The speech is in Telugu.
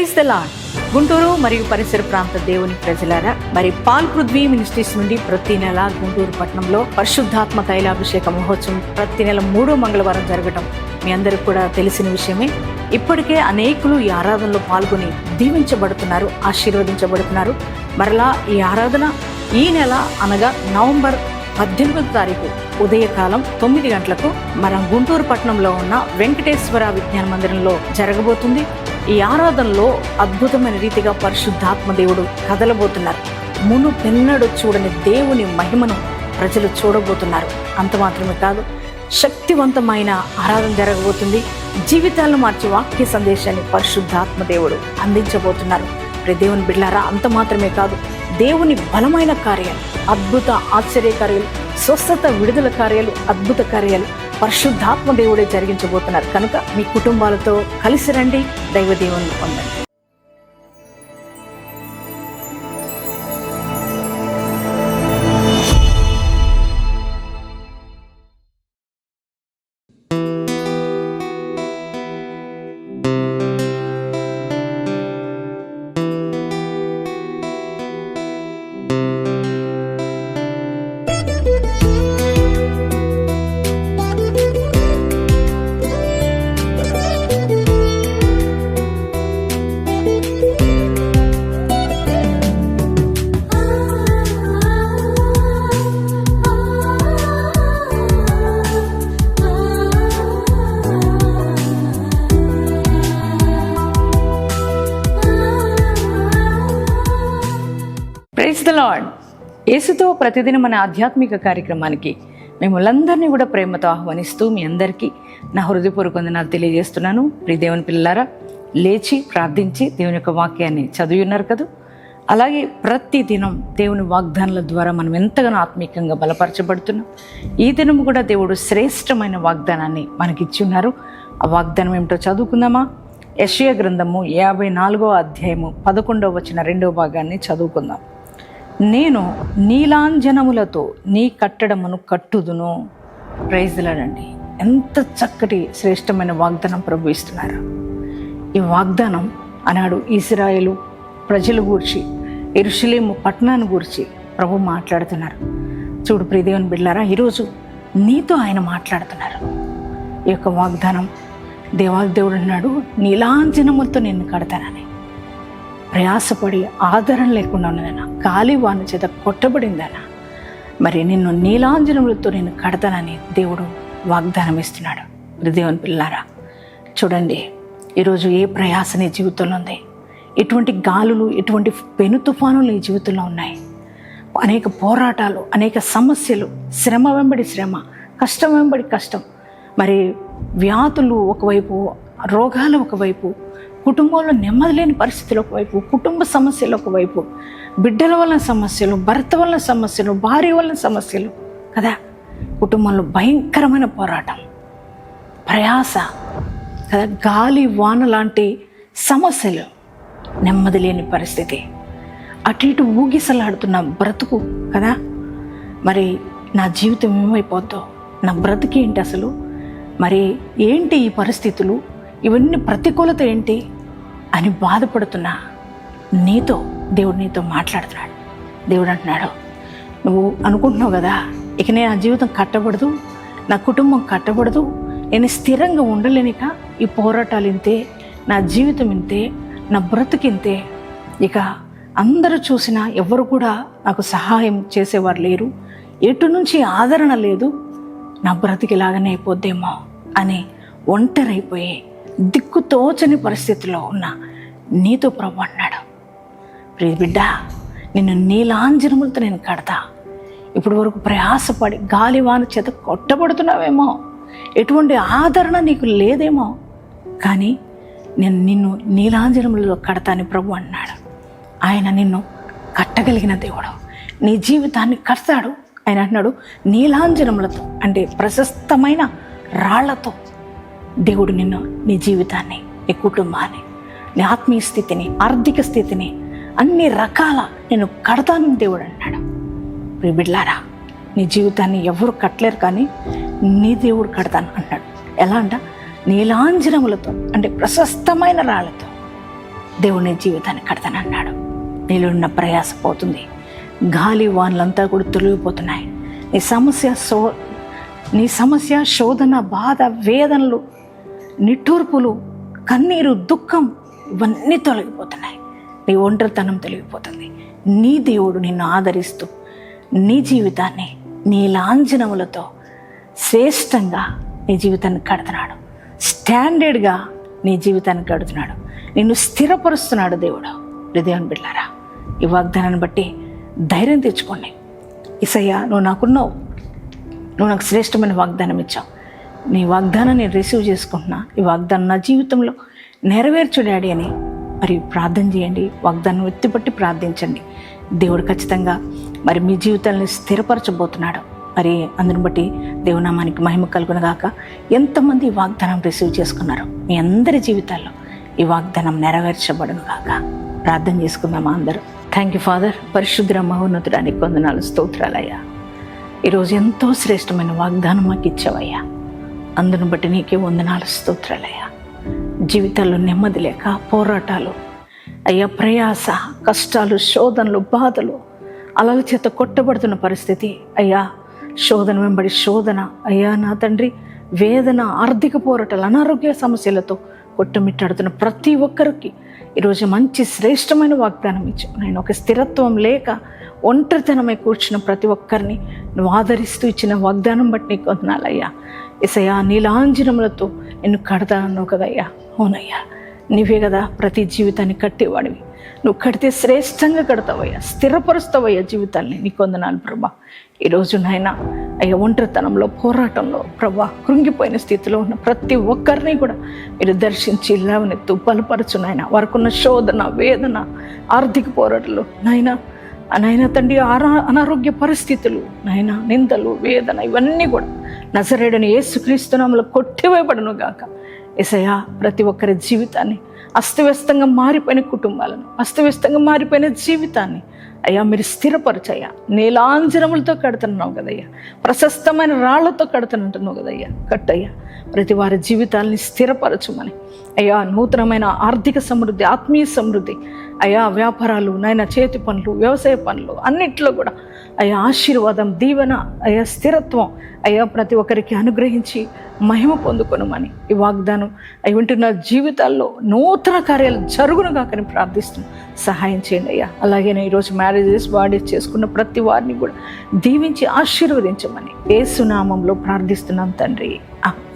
ప్రైజ్ ద లాడ్ గుంటూరు మరియు పరిసర ప్రాంత దేవుని ప్రజలారా మరి పాల్ పృథ్వీ మినిస్ట్రీస్ నుండి ప్రతి నెల గుంటూరు పట్టణంలో పరిశుద్ధాత్మ తైలాభిషేక మహోత్సవం ప్రతి నెల మూడో మంగళవారం జరగటం మీ అందరికి కూడా తెలిసిన విషయమే. ఇప్పటికే అనేకులు ఈ ఆరాధనలో పాల్గొని దీవించబడుతున్నారు ఆశీర్వదించబడుతున్నారు. మరలా ఈ ఆరాధన ఈ నెల అనగా నవంబర్ పద్దెనిమిది తారీఖు ఉదయకాలం తొమ్మిది గంటలకు మనం గుంటూరు పట్టణంలో ఉన్న వెంకటేశ్వర విజ్ఞాన మందిరంలో జరగబోతుంది. ఈ ఆరాధనలో అద్భుతమైన రీతిగా పరిశుద్ధాత్మ దేవుడు కదలబోతున్నారు. మును పెన్నడు చూడని దేవుని మహిమను ప్రజలు చూడబోతున్నారు. అంత మాత్రమే కాదు శక్తివంతమైన ఆరాధన జరగబోతుంది. జీవితాలను మార్చి వాక్య సందేశాన్ని పరిశుద్ధాత్మ దేవుడు అందించబోతున్నారు. దేవుని బిళ్ళారా అంత మాత్రమే కాదు దేవుని బలమైన కార్యాలు అద్భుత ఆశ్చర్య కార్యాలు స్వస్థత విడుదల కార్యాలు అద్భుత కార్యాలు పరిశుద్ధాత్మ దేవుడే జరిగించబోతున్నారు. కనుక మీ కుటుంబాలతో కలిసి రండి. దైవ దేవుని పొందండి. లాడ్ యేసుతో ప్రతిదినం మన ఆధ్యాత్మిక కార్యక్రమానికి మిమ్మల్ందరినీ కూడా ప్రేమతో ఆహ్వానిస్తూ మీ అందరికీ నా హృదయపూర్వక వందనాలు తెలియజేస్తున్నాను. ప్రియ దేవుని పిల్లారా లేచి ప్రార్థించి దేవుని యొక్క వాక్యాన్ని చదివి ఉన్నారు కదా? అలాగే ప్రతి దినం దేవుని వాగ్దానాల ద్వారా మనం ఎంతగానో ఆత్మీకంగా బలపరచబడుతున్నాం. ఈ దినం కూడా దేవుడు శ్రేష్టమైన వాగ్దానాన్ని మనకిచ్చి ఉన్నారు. ఆ వాగ్దానం ఏమిటో చదువుకుందామా? యషయ గ్రంథము యాభై నాలుగో అధ్యాయము పదకొండవ వచ్చిన రెండవ భాగాన్ని చదువుకుందాం. నేను నీలాంజనములతో నీ కట్టడమును కట్టుదును. ప్రైజ్లాడండి ఎంత చక్కటి శ్రేష్టమైన వాగ్దానం ప్రభు ఇస్తున్నారు. ఈ వాగ్దానం అన్నాడు ఇస్రాయేలు ప్రజలు గూర్చి ఎరుషలేము పట్టణాన్ని గూర్చి ప్రభు మాట్లాడుతున్నారు. చూడు ప్రియదేవుని బిడ్డారా ఈరోజు నీతో ఆయన మాట్లాడుతున్నారు. ఈ యొక్క వాగ్దానం దేవాదేవుడు అన్నాడు నీలాంజనములతో నిన్ను కడతానని. ప్రయాసపడి ఆదరణ లేకుండా ఉన్నదన్నా. గాలి వాన చేత కొట్టబడిందనా మరి నిన్ను నీలాంజనములతో నేను కడతానని దేవుడు వాగ్దానం ఇస్తున్నాడు. దేవుని పిల్లారా చూడండి ఈరోజు ఏ ప్రయాస నీ జీవితంలో ఉంది? ఎటువంటి గాలులు ఎటువంటి పెను తుఫానులు నీ జీవితంలో ఉన్నాయి? అనేక పోరాటాలు అనేక సమస్యలు శ్రమ వెంబడి శ్రమ కష్టం వెంబడి కష్టం. మరి వ్యాధులు ఒకవైపు రోగాలు ఒకవైపు కుటుంబంలో నెమ్మది లేని పరిస్థితులు ఒకవైపు కుటుంబ సమస్యలు ఒకవైపు బిడ్డల వల్ల సమస్యలు భర్త వల్ల సమస్యలు భార్య వల్ల సమస్యలు కదా? కుటుంబంలో భయంకరమైన పోరాటం ప్రయాస కదా? గాలి వాన లాంటి సమస్యలు నెమ్మది లేని పరిస్థితి. అటు ఇటు ఊగిసలాడుతున్న బ్రతుకు కదా? మరి నా జీవితం ఏమైపోద్దో నా బ్రతుకు ఏంటి అసలు? మరి ఏంటి ఈ పరిస్థితులు? ఇవన్నీ ప్రతికూలత ఏంటి? అని బాధపడుతున్నా నీతో దేవుడు నీతో మాట్లాడుతున్నాడు. దేవుడు అంటున్నాడు నువ్వు అనుకుంటున్నావు కదా ఇక నేను నా జీవితం కట్టబడదు నా కుటుంబం కట్టబడదు నేను స్థిరంగా ఉండలేనిక ఈ పోరాటాలు ఇంతే నా జీవితం ఇంతే నా బ్రతుకింతే ఇక అందరూ చూసినా ఎవరు కూడా నాకు సహాయం చేసేవారు లేరు ఎటు నుంచి ఆదరణ లేదు నా బ్రతికిలాగానే అయిపోద్దేమో అని ఒంటరైపోయి దిక్కు తోచని పరిస్థితిలో ఉన్న నీతో ప్రభు అన్నాడు. ప్రియ బిడ్డ నిన్ను నీలాంజనములతో నేను కడతా. ఇప్పటి వరకు ప్రయాసపడి గాలివాన చేత కొట్టబడుతున్నావేమో. ఎటువంటి ఆదరణ నీకు లేదేమో. కానీ నేను నిన్ను నీలాంజనములలో కడతాని ప్రభు అన్నాడు. ఆయన నిన్ను కట్టగలిగిన దేవుడు. నీ జీవితాన్ని కడతాడు. ఆయన అంటున్నాడు నీలాంజనములతో అంటే ప్రశస్తమైన రాళ్ళతో. దేవుడు నిన్ను నీ జీవితాన్ని నీ కుటుంబాన్ని నీ ఆత్మీయ స్థితిని ఆర్థిక స్థితిని అన్ని రకాల నేను కడతాను దేవుడు అన్నాడు. బిడ్లారా నీ జీవితాన్ని ఎవరు కట్టలేరు కానీ నీ దేవుడు కడతాను అన్నాడు. ఎలా అంట? నీలాంజనములతో అంటే ప్రశస్తమైన రాళ్ళతో దేవుని జీవితాన్ని కడతానన్నాడు నీలో ఉన్న ప్రయాస పోతుంది. గాలి వానలంతా కూడా తొలగిపోతున్నాయి. నీ సమస్య సో నీ సమస్య శోధన బాధ వేదనలు నిట్టూర్పులు కన్నీరు దుఃఖం ఇవన్నీ తొలగిపోతున్నాయి. నీ ఒంటరితనం తొలగిపోతుంది. నీ దేవుడు నిన్ను ఆదరిస్తూ నీ జీవితాన్ని నీ లాంఛనములతో శ్రేష్టంగా నీ జీవితాన్ని కడుతున్నాడు. స్టాండర్డ్గా నీ జీవితాన్ని కడుతున్నాడు. నిన్ను స్థిరపరుస్తున్నాడు దేవుడు. హృదయం బిడ్డారా ఈ వాగ్దానాన్ని బట్టి ధైర్యం తెచ్చుకోండి. ఇసయ్యా నువ్వు నాకున్నావు. నువ్వు నాకు శ్రేష్టమైన వాగ్దానం ఇచ్చావు. నీ వాగ్దానం నేను రిసీవ్ చేసుకుంటున్నా. ఈ వాగ్దానం నా జీవితంలో నెరవేర్చు డాడీ అని. మరి ప్రార్థన చేయండి. వాగ్దానం ఎత్తిపట్టి ప్రార్థించండి. దేవుడు ఖచ్చితంగా మరి మీ జీవితాన్ని స్థిరపరచబోతున్నాడు. మరి అందుని బట్టి దేవునామానికి మహిమ కలుగునగాక ఎంతమంది ఈ వాగ్దానం రిసీవ్ చేసుకున్నారు మీ అందరి జీవితాల్లో ఈ వాగ్దానం నెరవేర్చబడును గాక ప్రార్థన చేసుకుందామా అందరూ? థ్యాంక్ యూ ఫాదర్ పరిశుద్ర మహోన్నతుడానికి కొందనాలు స్తోత్రాలయ్యా ఈరోజు ఎంతో శ్రేష్టమైన వాగ్దానం మాకు ఇచ్చావయ్యా. అందును బట్టి నీకే వందనాలు స్తోత్రాలయ్యా జీవితాల్లో నెమ్మది లేక పోరాటాలు అయ్యా ప్రయాస కష్టాలు శోధనలు బాధలు అలల చేత కొట్టబడుతున్న పరిస్థితి. అయ్యా శోధన వెంబడి శోధన. అయ్యా నా తండ్రి వేదన ఆర్థిక పోరాటాలు అనారోగ్య సమస్యలతో కొట్టుమిట్టాడుతున్న ప్రతి ఒక్కరికి ఈరోజు మంచి శ్రేష్టమైన వాగ్దానం ఇచ్చావు. నేను ఒక స్థిరత్వం లేక ఒంటరితనమై కూర్చున్న ప్రతి ఒక్కరిని నువ్వు ఆదరిస్తూ ఇచ్చిన వాగ్దానం బట్టి నీకు వందనాలయ్యా. ఇసయ్యా నీలాంజనములతో నిన్ను కడతానన్నావు కదయ్యా. అవునయ్యా నువ్వే కదా ప్రతి జీవితాన్ని కట్టేవాడివి. నువ్వు కడితే శ్రేష్టంగా కడతావయ్యా స్థిరపరుస్తావయ్యా జీవితాన్ని నీకు వందనాలు ప్రభా. ఈరోజు నాయన అయ్యా ఒంటరితనంలో పోరాటంలో ప్రభా కృంగిపోయిన స్థితిలో ఉన్న ప్రతి ఒక్కరిని కూడా మీరు దర్శించి లేవనెత్తు బలపరచు నాయన. వారికున్న శోధన వేదన ఆర్థిక పోరాటాలు నాయన నాయన తండ్రి ఆరా అనారోగ్య పరిస్థితులు నాయన నిందలు వేదన ఇవన్నీ కూడా నజరేడని ఏసుక్రీస్తునామలో కొట్టివేయబడను గాక. ఎసయా ప్రతి ఒక్కరి జీవితాన్ని అస్తవ్యస్తంగా మారిపోయిన కుటుంబాలను అస్తవ్యస్తంగా మారిపోయిన జీవితాన్ని అయ్యా మీరు స్థిరపరచయ్యా. నీలాంజనములతో కడుతున్నావు కదయ్యా. ప్రశస్తమైన రాళ్ళతో కడుతున్నట్టున్నావు కదయ్యా. కట్టయ్యా. ప్రతి వారి జీవితాల్ని స్థిరపరచమని. అయ్యా నూతనమైన ఆర్థిక సమృద్ధి ఆత్మీయ సమృద్ధి. అయ్యా వ్యాపారాలు నాయన చేతి పనులు వ్యవసాయ పనులు అన్నిట్లో కూడా అయ్యా ఆశీర్వాదం దీవెన అయ్యా స్థిరత్వం అయ్యా ప్రతి ఒక్కరికి అనుగ్రహించి మహిమ పొందుకొనమని ఈ వాగ్దానం. అయి ఉంటున్న జీవితాల్లో నూతన కార్యాలు జరుగును కాకని ప్రార్థిస్తున్నాను సహాయం చేయండి అయ్యా. అలాగే ఈరోజు మ్యారేజెస్ బాడీస్ చేసుకున్న ప్రతి వారిని కూడా దీవించి ఆశీర్వదించమని ఏ సునామంలో ప్రార్థిస్తున్నాం తండ్రి. ఆమేన్.